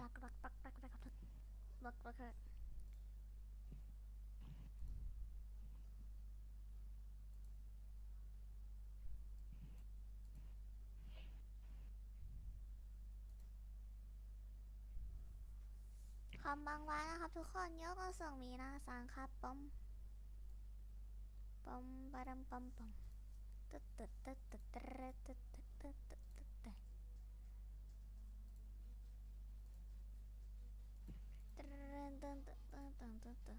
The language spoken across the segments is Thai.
รักรักรักรักรักรักรักรักรักคำบางวันนะครับ ทุกคนยกกระส่งมีนาสังครับปอมปอมบารัมปอมปอมตึ๊ดตึ๊ดตึ๊ดตึ๊ดตึ๊ด dun, dun, dun, dun, dun, dun.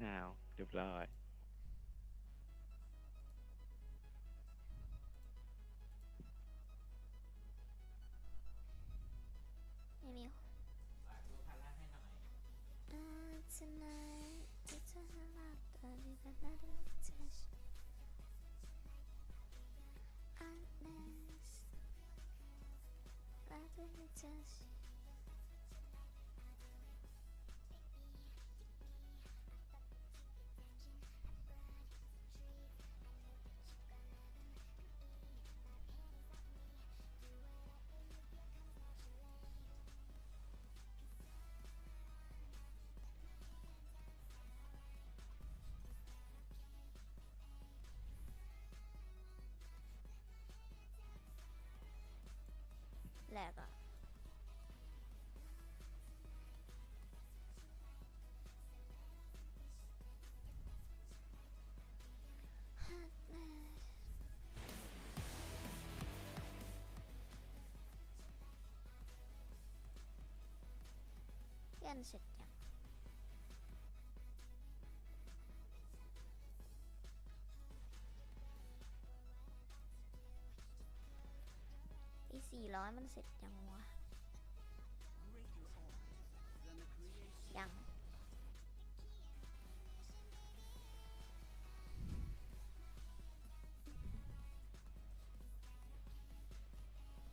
Now. เรียบร้อย tonight it's 那个。Yeah, สี่ร้อยมันเสร็จยังวะ ยัง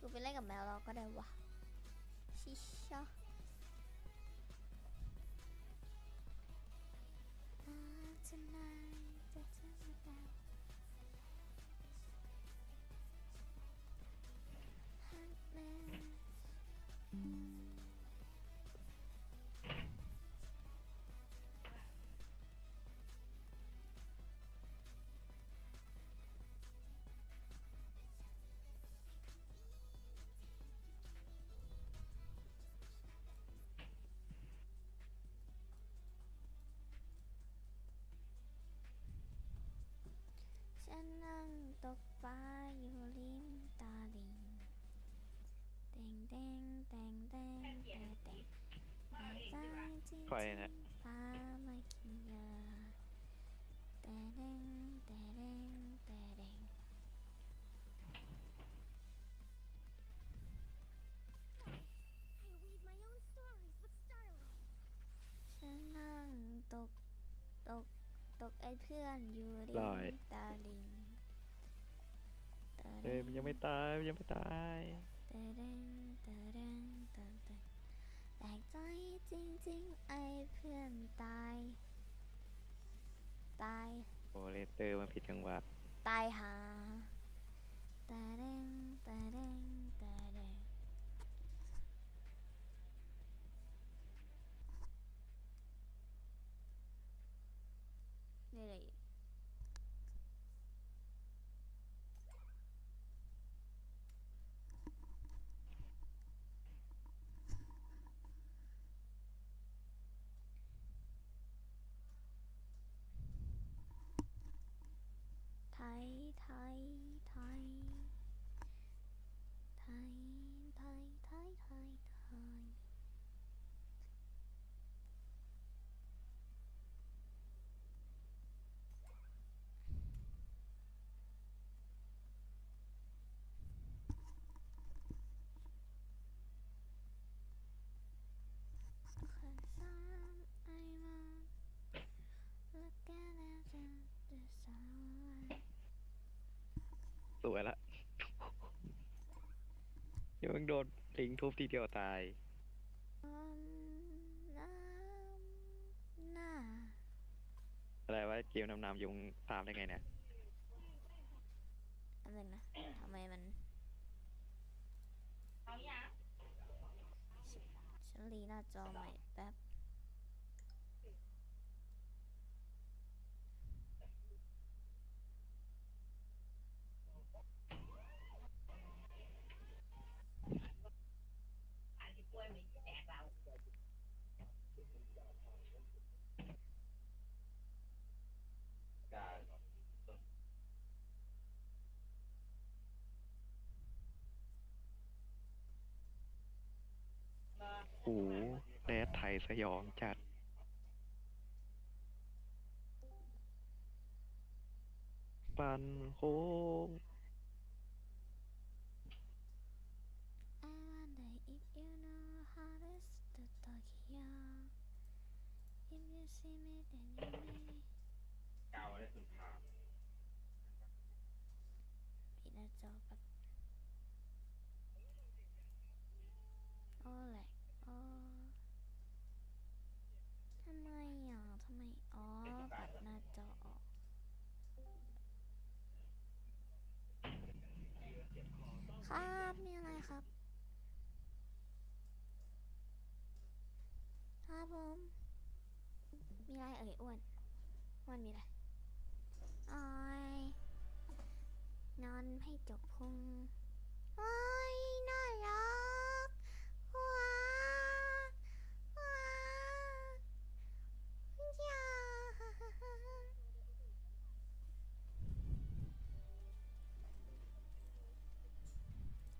กูไปเล่นกับแมวเราก็ได้วะ ชิชะ Ah, tonight, ตกปลาอยู่ริมตาลิงแตงแตงแตงแตงแตงแตงใจจริงไฟนะปลาไม่กินยาแต่แดงแต่แดงแต่แดงฉันนั่งตกตกตกไอ้เพื่อนอยู่ริลอยมตาลิงตา เอ้ยมันยังไม่ตายมันยังไม่ตายตาแดงตาแดงตาแดงแปลกใจจริงๆไอ้เพื่อนตาย ตาย โอเลเตอร์มันผิดจังหวะตายหาตาแดงตาแดงตาแดงนี่เลย Bye. โดนลิงทุบทีเดียวตาย น้ำหน้าอะไรวะเกมนำนำยุงตามได้ไงเนี่ย อันหนึ่งนะทำไมมันฉันรีหน้าจอใหม่แป๊บ โอ้โหแรดไทยสยองจัด ปันโค้ง I wonder if you know how this to talk here If you see me then you may ปิดหน้าจอแป๊บโอ้แหลกโอ้ทำไมอะทำไม อ๋อปัดหน้าจอออก ครับ มีอะไรครับ ครับผม มี อ้วนอ้วนมีอะไรออยนอนให้จกพุงโอ้ยน่ารักว้าว้าอย่า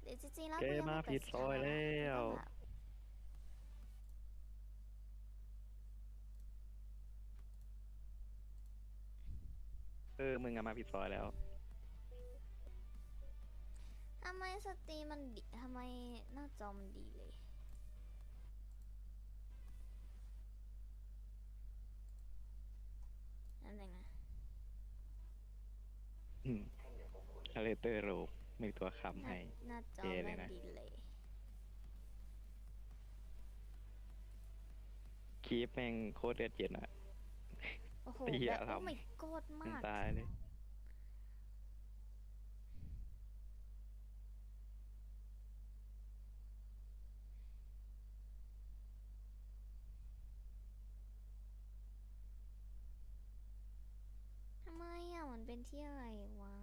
หรือจริงๆแล้วแกกูยังมาผิดซอยแล้วแบบเออมึงอะมาผิดซอยแล้ว ทำไมสตรีมมันดิทำไมหน้าจอมันดีเลย นั่นเองนะอืมอเลเตอร์โรมีตัวคำหน้าให้ หน้าจอเท่เลยมันนะ ดีเลย คีปแม่งโคตรเลือดเย็นอะ โอ้โหเหี้ยแบบครัโอ้บไม่กดมึงมาก ตายเลยทำไมอะ มันเป็นที่อะไรวะ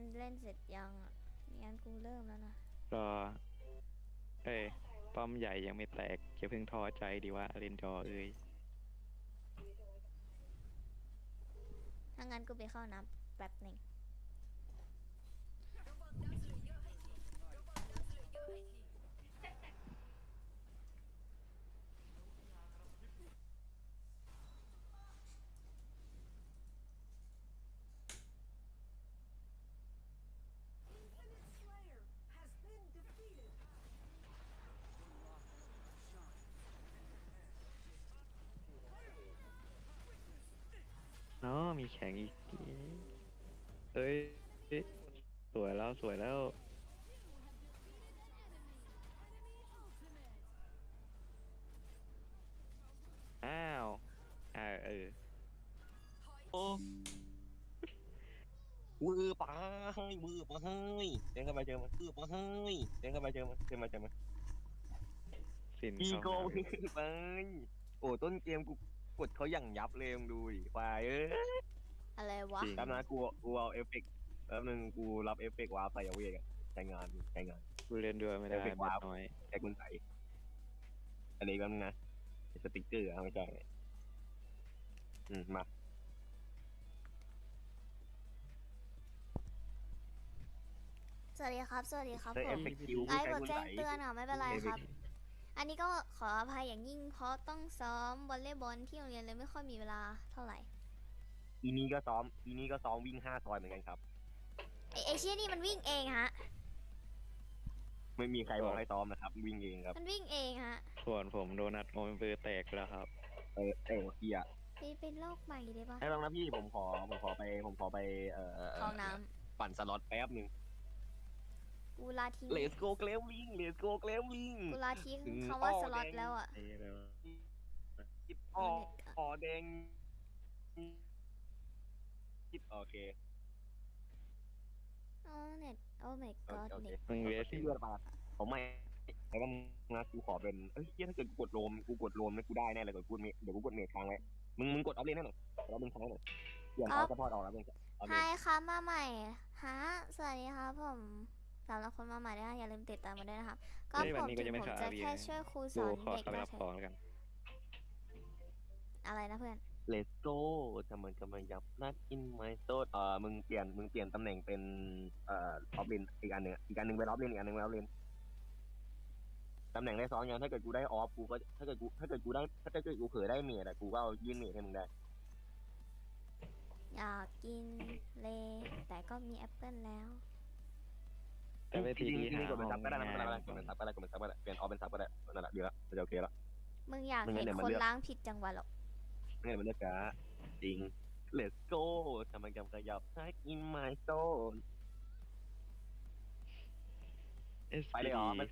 มันเล่นเสร็จยังอะไม่งั้นกูเริ่มแล้วนะ รอ เอ้ย ป้อมใหญ่ยังไม่แตกจะเพิ่งท้อใจดีว่าเล่นจอเอ้ย ถ้างั้นกูไปเข้าน้ำแป๊บหนึ่ง แข่งอีกเอ้ยเอ้ย สวยแล้วสวยแล้ว อ้าวอ่าเออ โอ้มือไปมือไปเดินเข้าไปเจอมันมือไปเดินเข้าไปเจอมันเดินมาเจอมันสินอีเข้าโก้มามือไปโอ้ต้นเกมกูกดเขาอย่างยับเลยมึงดูดิควายเอ้ย อะไรวะ จริง แป๊บนะกูกูเอาเอฟเฟกต์แป๊บนึงกูรับเอฟเฟกต์วาร์ปใส่เอาเวกอะใช้งานใช้งาน กูเล่นด้วยไม่ได้เอฟเฟกต์แบวาบร์ปน้อยใช้กุญใส่อันนี้ก็มึงนะสติ๊กเกอร์อะไม่ใช่อืมมาสวัสดีครับ สวัสดีครับใช้ผเอฟมเฟกต์คิวไอ้ใช้บทกุญแจ้ใส่งเตือนอะไม่เป็นไรเอฟคเฟรับกต์อันนี้ก็ขออภัยอย่างยิ่งเพราะต้องซ้อมวอลเลย์บอลที่โรงเรียนเลยไม่ค่อยมีเวลาเท่าไหร่ อีนี้ก็ซ้อม อีนี้ก็ซ้อมวิ่งห้าซอยเหมือนกันครับ ไอไอเชี่ยนี่มันวิ่งเองฮะ ไม่มีใครบอกให้ซ้อมนะครับ วิ่งเองครับมันวิ่งเองฮะส่วนผมโดนัทโอมเบอร์แตกแล้วครับ เออเออเฮียเป็นเป็นโรคใหม่ได้ปะให้ลองนะพี่ผมขอผมขอไปผมขอไปเอ่อเข้าน้ปั่นสล็อตแป๊บหนึ่งำกูลาทิ้ง Let's go เกลมลิง Let's go เกลมลิง กูลาทิ้งถึงคำว่าอ้อสล็อตแดง แล้วอะไอ้แล้วคิดออขอแดง คิดโอเคโอ้เน็ตโอ้ my โอ god เคโอเคเน็ตมึงเวส ที่เลือดมาผมไม่แต่ว่ามึงนะกูขอเป็นเอ้ยเหี้ยถ้าเกิดกูกดโรมกูกดโรมเนี่ยกูได้แน่เลยกดกูเมเดี๋ยวกูกดเมทค้างไว้มึงมึงกดออฟเลนให้หน่อยแล้วมึงค้างให้หน่อยเดี๋ยวเขาจะพอดออกแล้วมึงเอาเลไฮยครับมาใหม่ฮะสวัสดีครับผมสำหรับคนมาใหม่ด้วยนะอย่าลืมติดตามมาด้วยนะครับ ก็เฮ้ยผวันมนี้ถึก็งจะไม่ผมขาจะอาวีแค่ช่วยครูสกูอนขอเด็กเข้าไปนะรับเถของอะแล้วกัน อะไรนะเพื่อน เลสโก้ทำไมกำลังยับนัดอินไมโซดเอ่อมึงเปลี่ยนมึงเปลี่ยนตำแหน่งเป็นเอ่อออฟเลนอีกอันหนึ่งอะอีกอันหนึ่งเป็นออฟเลนอีกอันหนึ่งเป็นออฟเลนตำแหน่งได้สองอย่างถ้าเกิดกูได้ออฟกูก็ถ้าเกิดกูถ้าเกิดกูได้ถ้าเกิดกูเผลอได้เมดอะกูก็เอายื่นเมดให้มึงได้อยากกินเล แต่ก็มีแอปเปิลแล้วแต่เวทีจริงที่ๆจริหางๆกดเป็นซับก็ได้นะห้ไม่องเป็นไรงานกดเป็นซับก็ได้กดเป็นซับก็ได้เปลี่ยนออฟเป็นซับก็ได้นั่นแหละดีแล้วมันจะโอเคแล้วมึงอยากไม่งั้เห็นนเดี๋ยวมันคนเลือกล้างผิดจังหวะหรอก ไม่งั้นมันเลือกกะจริง let's go ทำไมกำขยับ Tag in my zone ไปเลยเหรอมัน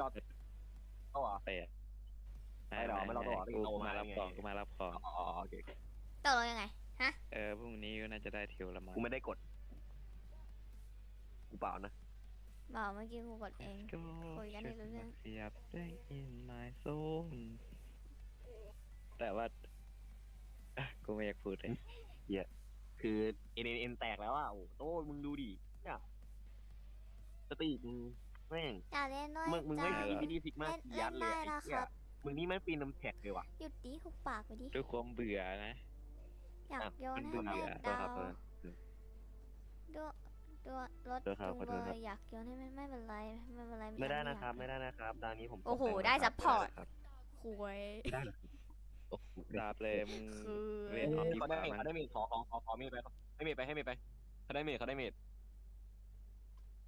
รอเอาเหรอ แปดไปเหรอไม่รอตัวเหรอกูโตมามารับไง ของกูมารับของอ๋ออ๋อโอเคตกลงยังไง ฮะ เออพรุ่งนี้ก็น่าจะได้เที่ยวละมั้งกูไม่ได้กดกูเปล่านะบอกเมื่อกี้กูกดเอง ก็คุยกันให้รู้เรื่อง ขยับได้ in my zone แต่ว่าอะ กูไม่อยากพูดเลย คือเอ็นเอ็นแตกแล้วอะโอ้โหโต้มึงดูดิเนี่ยสติมึงแม่งอยากเล่นด้วยมึงมึงจ้าไม่มีวิธีฟิกมากเล่นยัดเลยเล่นได้ไอ้นะเหี้คยรับ มึงนี่ไม่ปีนน้ำแท็กเลยว่ะ หยุดดิหุบปากไปดิ ด้วยความเบื่อนะ อยากอะโยนให้เบื่อแม่ตัวดาครับวตัวด้วยด้วยรถตัวครับจุงขอโทเบษอครับร์อยากโยนให้ไม่ไม่เป็นไรไม่เป็นไรไม่ได้อยากนะครับอยากไม่ได้นะครับดาวนี้ผมโอ้โหตกแต่งได้นะครับ support ไม่ได้นะครับหวยไม่ได้นะครับ โอ้โห ดาบเลยมึงคือเล่นออฟดีเขากได้ว่าเมดมั้งเขาได้เมดขอขอขอขอเมดไปให้เมดไปให้เมดไปเขาได้เมดเขาได้เมด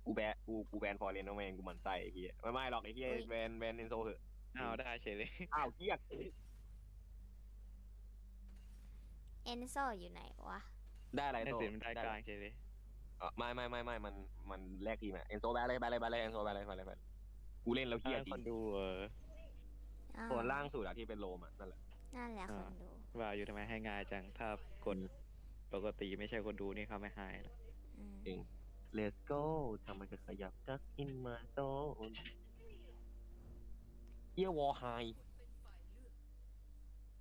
กูแบนกูกูแบนฟอร์เรนเอาแมงกูหมั่นไส้ไอ้เหี้ยไม่ไม่หรอกไอ้เหี้ยแบนแบนเอนโซเหอะอ้าวได้เฉยเลยอ้าวเหี้ยเอนโซอยู่ไหนวะได้อะไรได้โตเสียมันได้ได้กลางเฉยเลยเออไม่ไม่ไม่ไม่มันมันแลกทีมอะเอนโซแบนเลยแบนเลยแบนเลยเอนโซแบนเลยแบนเลยแบนเลยกูเล่นแล้วเหี้ยอ้าวจริคนงดูเอออ้าวส่วนล่างสุดอะที่เป็นโลมอะนั่นแหละ นั่นแหละคอ่านดู ว่าอยู่ทำไมให้ง่ายจัง ถ้ากดปกติไม่ใช่คนดูนี่เขาไม่ให้นะอืมจริง Let's go ทำไมจะขยับ Duck in my zone เหี้ยวอลไฮ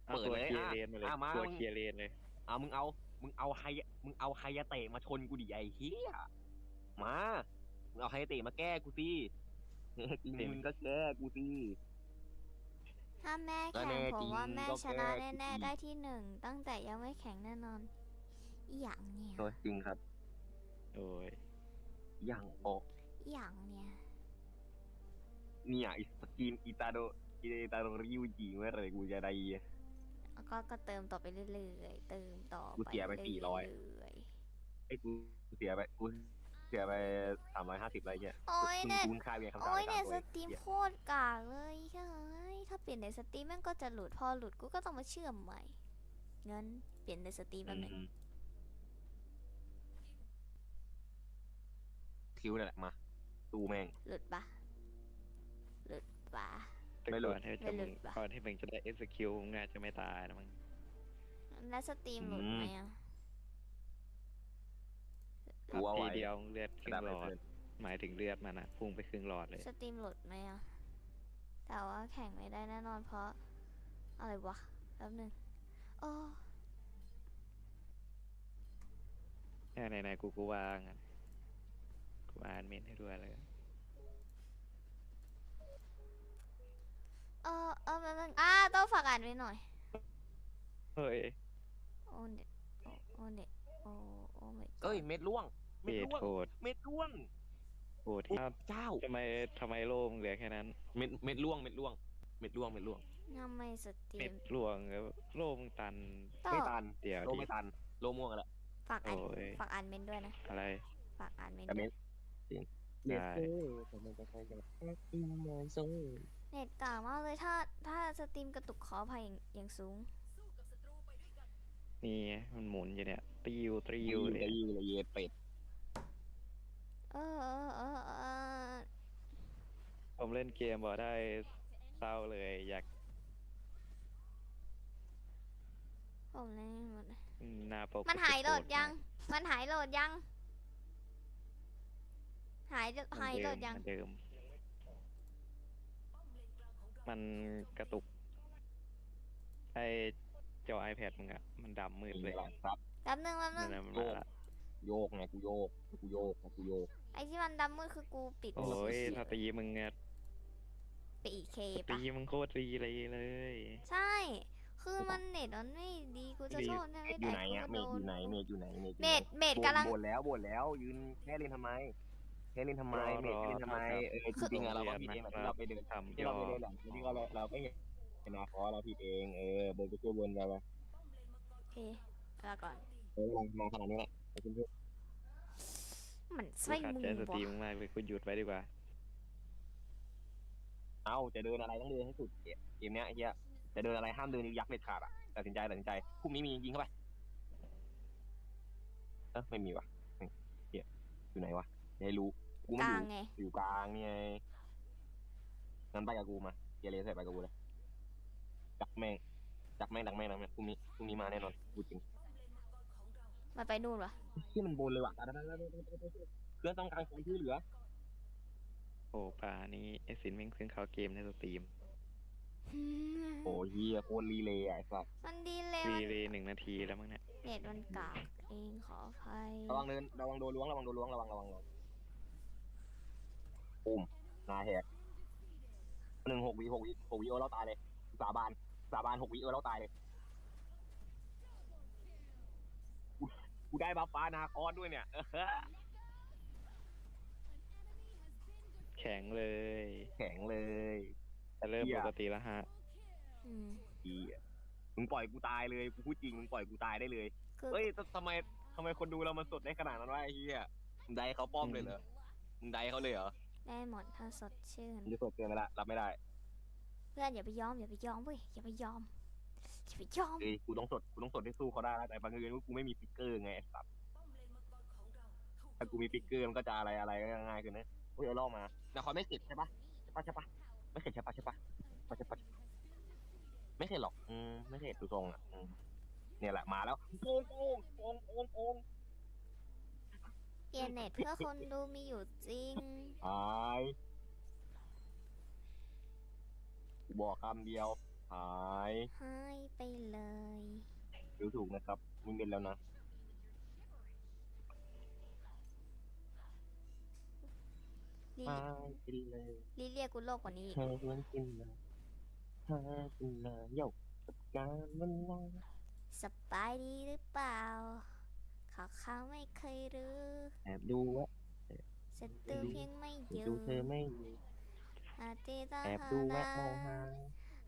เอาเปิดตัวเลยเคลียอะร์เลนมาเลยอะมา ตัวมึงเคลียร์เลนเลยอะมึงเอา มึงเอาไฮมึงเอาไฮยาเตะมาชนกูดิไอ้เหี้ยมา มึงเอาไฮยาเตะมาแก้กูสิจริงมึงก็แก้กูสิ ถ้าแม่ก็แข่งแน่ผมว่าจริงแม่ก็ชนะแก้แน่จริงๆได้ที่หนึ่งตั้งแต่ยังไม่แข่งแน่นอนอหย่างเนี่ยโอ้ยจริงครับ โอ้ยอย่างโออหย่างเนี่ยเนี่ยอิสกินอิตาโดอิตาโดริวจิเมื่อไหรกูจะได้แล้วก็ก็เติมต่อไปเรื่อยๆเติมต่อกูเสียไปเ400รื่อยไอ้ยกูเสียไปกูเสียไปสามร้อยห้าสิบอะไรเงี้ยๆโอ้ยคุณเน็ต คุณค่าเบียร์คำสั่งโอ้ยไปเน็ตตามสตัวตรีมเหี้ยโคตรกากเลยเฮ้ยถ้าเปลี่ยนในสตรีมแม่งก็จะหลุดพอหลุดกูก็ต้องมาเชื่อมใหม่ งั้นเปลี่ยนในสตรีมแป๊บนึงอืมคิวนั่นแหละมาตูแม่ง หลุดปะหลุดปะ แต่ไม่หลุก่ดอนที่ไม่จะหลุมึงดปะก่อนที่มึงจะได้เอ็กซ์คิวมึงน่าจะไม่ตายนะมึง แล้วสตรีมหลุดไหมอะ กูเอาทีไว้เดียวมึงเลือดครึ่ดับงหลไปอดเพื่อนหมายถึงเลือดมันอะพุ่งไปครึ่งหลอดเลย สตรีมหลุดไหมอะ แต่ว่าแข่งไม่ได้แน่นอนเพราะ อะไรวะแป๊บนึงโอ้แค่ไหนๆกูกูวางอะกูอ่านเมนให้ด้วยเลยเออเออแป๊บนึงอ่าต้องฝากอ่านไว้หน่อย เฮ้ย โอ้เน็ตโอ้โอ้เน็ตโอ้โอ้ my god เอ้ย เม็ดล่วง เม็ดเบล่วงโทษเม็ดล่วงโอ้ที่เจ้าทำไมทำไมโล่มึงเหลือแค่นั้น เม็ดเม็ดล่วงเม็ดล่วงเม็ดล่วงเม็ดล่วงทำไมสตรีเม็ม ดหลวงแล้วโล่มึงตันต่อ ไม่ตันเดี๋ยวโลดิ ไม่ตันโลโลม่วงกันละฝากอ่านโอ้ย ฝากอ่านเมนด้วยนะ อะไร ฝากอ่านเมนคอมด้เมวยนต์จริงได้แต่มันจะใช้กับอินไมโซเน็ตกากมากเลยถ้าถ้าสตรีมกระตุกขออภัยอย่างอย่างสูง นี่ไงมันหมุนอยู่เนี่ยติวติยิววเลเลยยยิวเลยเยเป็ด เออเออเออเออผมเล่นเกมบอกได้เศร้าเลย อยากผมเล่นหมดเลยหน้าปกมันหายโหลดโคตรยัง มันหายโหลดยัง หายเหมือนหายโหลดยังเหมือนเดิม มันกระตุก ไอจอ iPad มึงอะมันดำมืดมีเลยอะไรครับแป๊บนึงแป๊บนึนั่งนน่ะมันมาละ โยกไงกูโยกกูโยกกูโยก ไอ้ที่มันดำมืดคือกูปิดโอ้ยถ้าตีมึงอะปีเคตีปะมึงโคตรดีเลยเลย ใช่ คือมันเน็ตมันไม่ดีกูจะดีโทษนะเมไม่ดอยู่ได้ไหนกูอะก็เมโดดอนยู่ไหนเมดอยู่ไหนเมดอยู่เมไหนดเมดกำลัง บ่นแล้วบ่นแล้วยืนแค่เล่นทำไมแค่เล่นทำไมเมดแค่เล่นทำไมเออจริงๆอะเราก็ผิดเองอะที่เราไปเดินทำที่ยเราอไปเดินหลังที่เราเราก็เห็นนะขอเราผิดเองเออบนก็ช่วยบนไปไปโอเคลาก่อน เออมองขนาดนี้แหละไอ้เพื่อน มันกูไส้ขัดมึงใจสตรีมวะมากเลยกูหยุดไว้ดีกว่าๆเอาจะเดินอะไรต้องเดินให้สุดเกมเนี้ยไอ้เหี้ยจะเดินอะไรห้ามเดินยักษ์เด็ดขาดอะตัดสินใจตัดสินใจพรุ่งนี้มียิงเข้าไปเออไม่มีวะเหี้ยอยู่ไหนวะไม่รู้กูกไม่ลาองยู่ไงอยู่กลางนี่ไงงั้นไปกับกูมาเกเรใส่ไปกับกูเลยดักแม่งดักแม่งดักแม่งดักแม่งพรุ่งนี้พรุ่งนี้มาแน่นอนพูดจริง มันไปนู่นวะที่มันบนเลยว่ะเพื่อนต้องการคนที่เหลือ โอ้ป่านี้ไอสินแม่งเพิ่งเขาเกมในสตรีม โอ้เฮียโคตรรีเลยอะไอ้สัสมันดีเลยรีเลยหนึ่งนาทีแล้วมั้งเนี่ยเน็ตมันกากเองขออภัยระวังเดินระวังโดนล้วงระวังโดนล้วงระวังระวังระวังปุ่มนาแหกหนึ่งหกวิหกวิหกวิโอเราตายเลย สาบาน สาบานหกวิโอเราตายเลย กูกูได้บัฟฟ้านาคอสด้วยเนี่ยแข็งเลยแข็งเลย แต่เริ่มเหี้ปยกติแล้วฮะอืมดีอะมึงปล่อยกูตายเลยกูพูดจริงมึงปล่อยกูตายได้เลยคือเฮ้ยททำไมทำไมคนดูเรามันสดได้ขนาดนั้นวะไอ้เหี้ยมึงได้เขาป้อมเลยเหรอมึงได้เขาเลยเหรอได้หมดถ้าสดชื่นมึงจะสดเกินไปละรับไม่ได้ เพื่อนอย่าไปยอมอย่าไปยอมเว้ยอย่าไปยอม อย่าไปยอมเอ้ยกูต้องสดกูต้องสดให้สู้เขาได้นะแต่บางเอิญว่ากูไม่มีฟิกเกอร์ไงไอ้สัตว์ถ้ากูมีฟิกเกอร์มันก็จะอะไรอะไรก็ง่ายขึ้นนะเฮ้ยเอาล่อมานาคอยไม่เสร็จใช่ปะใช่ปะใช่ปะไม่เสร็จใช่ปะใช่ปะใช่ปะใช่ปะไม่เสร็จหรอกอืมไม่เสร็จดูทรงอะอืมเนี่ยแหละมาแล้วโป่งโป่งโป่งโป่งโป่งเปลี่ยนเน็ตเพื่อคนดูมีอยู่จริงหายบอกคำเดียวหายหายไปเลยดูถูกนะครับมึงเป็นแล้วนะลิหายไปเลยลิเรียกกูโลกกว่านี้อีกเธอชวนกินนะหายกินนะโยกกับการมันลาสบายดีหรือเปล่าขอเขาไม่เคยรู้แอบดูวะศัตรูเพียงไม่อยู่ดูเธอไม่อยู่อาเตตาแอบหาดูแวะนามองหา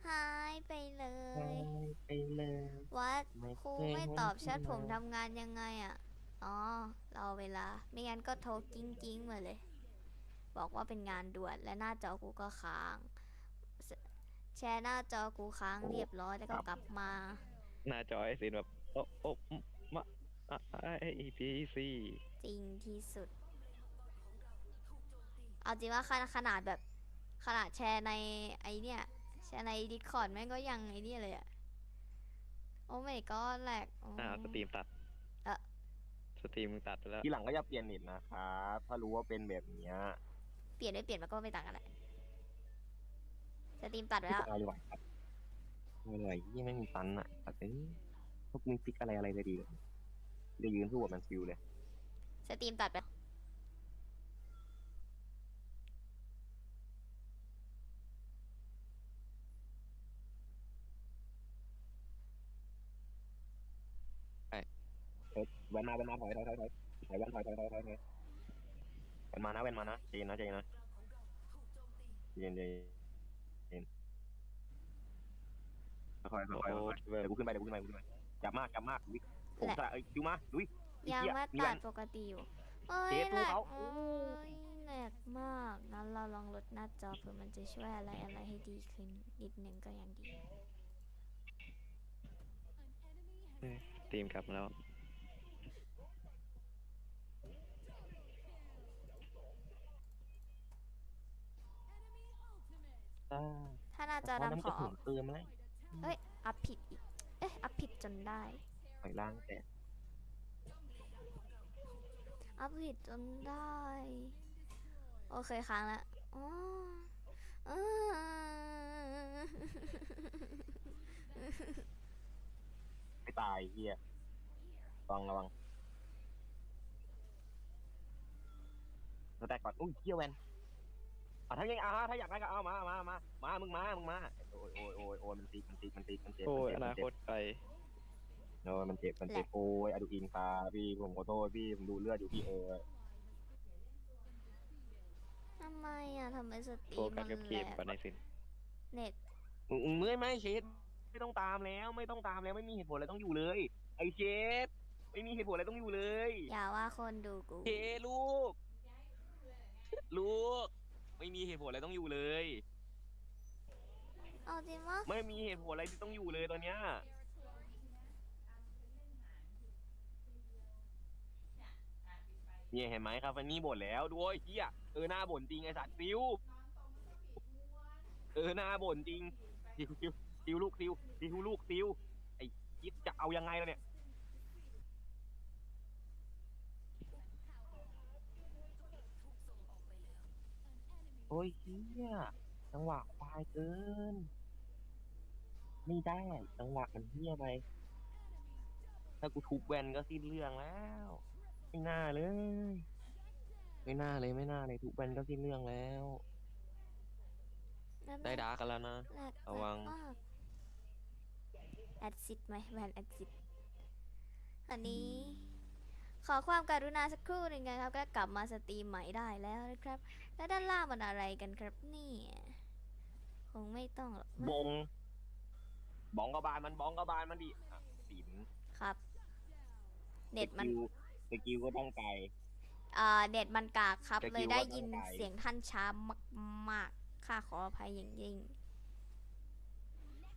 หายไปเลหายยไปเลย วัดไม่ครูเคยไม่เห็นตอบแชทที่ผมไหนทำงานยังไงอะ อ๋อรอเวลา ไม่งั้นก็โทรกิ้งกิ้งๆมาเลย บอกว่าเป็นงานด่วนและหน้าจอกูก็ค้างแชแชร์หน้าจอกูค้างเรียบร้อยแล้วก็กลับมา หน้าจอไอสินแบบโอ้โอ้มะอะไอพีซีจริงที่สุด เอาจริงว่าขนาดขนาดแบบขนาดแชร์ในไอเนี่ย แชร์ในดิสคอร์ดแม่งก็ยังไอเนี่ยเลยอะโอ้ไม่ก็แหลกอ๋อออ่าสตรีมตัดเอ่อ สตรีมมึงตัดไปแล้ว ทีหลังก็อย่าเปลี่ยนเน็ตนะครับถ้ารู้ว่าเป็นแบบเนี้ยเปลี่ยนไม่เปลี่ยนมันก็ไม่ต่างกันแหละสตรีมตัดไปแล้ว เอาดีกว่าครับไม่ไหวยี่ไม่มีฟันอะแต่เอ้ยพวกมึงฟิกอะไรอะไรเลยดีจะยืนสู้กับมันฟิวเลย สตรีมตัดไปแว นมาแวนมาถอยถอยถอยถอยถอยแวนถอยถอยถอยถอยถอยแวนมานะแวนมานะใจเย็นนะใจเย็นนะใจเย็นใจเย็นค่อยๆค่อยๆค่อยๆโอ้แบเดี๋บยวกูขึ้นไปเดี๋ยวกูขึ้นไปกูขึ้นไปจับมากจับมากวิผมแหละสะเอ้ยคิวมาดุยไอ้ยังเหี้ยมามีตัอัดนปกติอยู่เอ้ยเจ๊สู้แหลกเขาโอ้ยแหลกมากงั้นเราลองลดหน้าจอเผื่อมันจะช่วยอะไรอะไรให้ดีขึ้นนิดนึงก็ยังดีทีมกลับมาแล้ว อ่าถ้าหน้าจอเพราะดำน้ำขกระอสุนเติมไหมเอ้ยอัพผิดอีก เอ๊ะ อัพผิดจนได้หอยล่างแต่อัพผิดจนได้ โอเคค้างละอ๋อเออไม่ตายเฮียระวังระวังเราแตกก่อน อุ้ยเฮียแวน อะถ้ายังอะถ้าอยากได้ก็เอามา มา มา มา มึงมา มึงมา โอ้ยโอ้ยโอ้ยโอ้ยมันติดมันติดมันติดมันเจ็บโอ้ยมันอเจ็บนามันคเจ็บตไกลโอ้ยมันเจ็บมันเจ็บโอ้ยอะดูอินคาพี่ผมขอโทษพี่ผมดูเลือดอยู่พี่เออทำไมอะทำไมสตรีโฟมกัมัสนกับเกมแหลก่อนกในสินเน็ตมึงมึงไม่ไม่เชดไม่ต้องตามแล้วไม่ต้องตามแล้วไม่มีเหตุผลอะไรต้องอยู่เลย ไอเชดไม่มีเหตุผลอะไรต้องอยู่เลย อย่าว่าคนดูกู เชลูกลูก ไม่มีเหตุผลอะไรต้องอยู่เลย เอาจริงวะไม่มีเหตุผลอะไรที่ต้องอยู่เลยตอนเนี้ยเนี่ยเห็นไหมครับฟันนี่บ่นแล้วด้วยเฮียเออหน้าบ่นจริงไอสัตว์ซิวเออหน้าบ่นจริงซิวซิวซิวลูกซิวซิวลูกซิวไอ้คิดจะเอายังไงแล้วเนี่ย โอ้ยเฮียจังหวะควายเกิน ไม่ได้ จังหวะมันเฮียไป ถ้ากูทุบแวนก็สิ้นเรื่องแล้ว ไม่น่าเลย ไม่น่าเลยไม่น่าเลยทุบแวนก็สิ้นเรื่องแล้วแล้วได้แหลกดากันแล้วนะแหลกระวังแหลกมากแอดซิดไหมแวนแอดซิดอันนี้ ขอความการุณาสักครู่หนึ่งนะครับ ก็กลับมาสตรีมใหม่ได้แล้วนะครับ แล้วด้านล่างมันอะไรกันครับเนี่ยคงไม่ต้องหรอกมั้งบงบองกระบาลมันบองกระบาลมันดิอะสินครับ เน็ตมันสกิลสกิลก็ต้องไกลเอ่อเน็ตมันกากครับ จะเลยคิดได้ว่ายินต้องไกลเสียงท่านช้ามากๆข้าขออภัยอย่างยิ่ง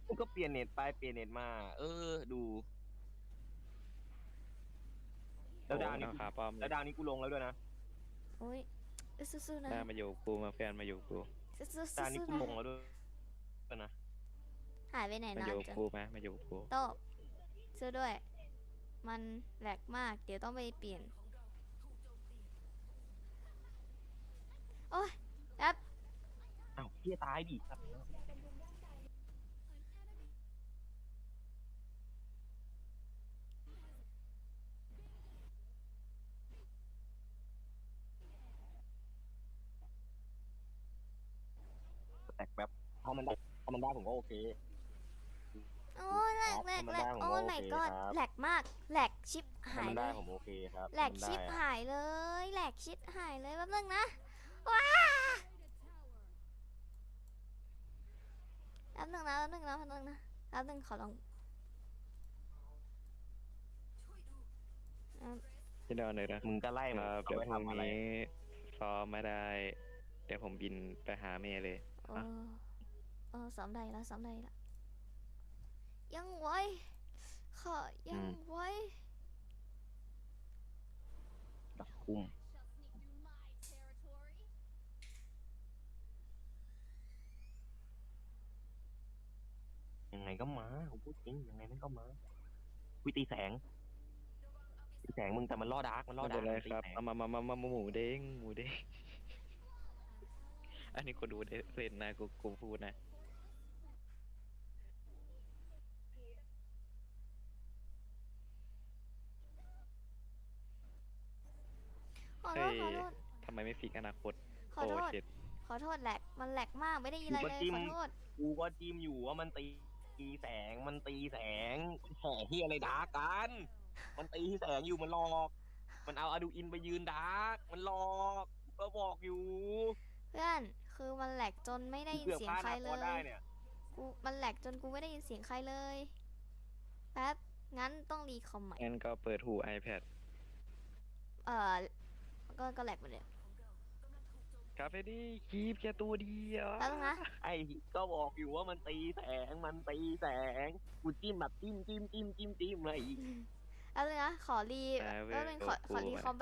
กูก็เปลี่ยนเน็ตไปเปลี่ยนเน็ตมา เออ ดู แล้วดาวโอ้นี้ยขาป้อมเลแล้ยวดาวนี้กูลงแล้วด้วยนะโอ้ยสู้ๆนะได้มาอยู่กูมาแฟนมาอยู่กูสู้ดาวนี้ๆกูๆลนะงแล้วด้วยนะหายไปไหนมานานอยู่จังกูไหมมาอยู่กูโต้ช่วยด้วย มันแหลกมาก เดี๋ยวต้องไปเปลี่ยน โอ้ยแป๊บอ้าวเฮียตายดิครับแตกแบบพอมันได้พอ มันได้ผมก็โอเค โอ้ยแหลกแหลกแหลกธรรมดาผมโอ้ว่าไม่โอเคก็ครับแหลกมากแหลกชิปถ้าหายมันเลได้ยผมโอเคครับแหลกถ้ามันชิปได้อะหายเลยแหลกชิปหายเลยแป๊บนึงนะว้าแป๊บนึงนะแป๊บนึงนะแป๊บนึงนะแป๊บนึงขอลองอะที่นอนเลยนะมึงก็ไล่คมันรับเอาเดี๋ยวไปพรุ่งทำอะไรนี้ซ้อมไม่ได้ เดี๋ยวผมบินไปหาเมย์เลยโอ้อะ เออซ้อมได้แล้วซ้อมได้แล้วยังไว้ขอยังไว้ดักคุ้มยังไงก็มาผมพูดจริงยังไงมันก็มาวิตีแสงตีแสงมึงแต่มันล่อดาร์กมันล่อไม่ดาเป็ร์นกไรครับตีแสงเอามามามามาหมูเด้งหมูเด้งอันนี้กูดูได้เล่นนะกูกูพูดนะ อโทษขอโทษ ทำไมไม่ฟิกอนาคตขอโอ้โทษเจ็ดขอโทษแหลกมันแหลกมากไม่ได้ยินอะไรเลยขอโทษ กูก็จิ้มอยู่ว่ามันตีตีแสงมันตีแสงแสงที่อะไรดาร์กกัน มันตีแสงอยู่มันหลอก มันเอาอะดูอินไปยืนดาร์กมันหลอกก็บอกอยู่เพื่อนคือมันแหลกจนไม่ได้ยินเกือบเสียงพลาดใครนะเลพอได้ย เนี่ยกูมันแหลกจนกูไม่ได้ยินเสียงใครเลยแป๊บงั้นต้องรีคอมใหม่งั้นก็เปิดหู iPad เอ่อ ก็ก็แหลกไปเลยคาเฟดี้คีบแค่ตัวเดียวแล้วนะไอ้ก็บอกอยู่ว่ามันตีแสงมันตีแสงกูจิ้มแบบจิ้มจิ้มจิ้มจิ้มจิ้มเลยแล้วนะขอรีแต่เว้ยแล้วนึงขอขอรีกูอะคอม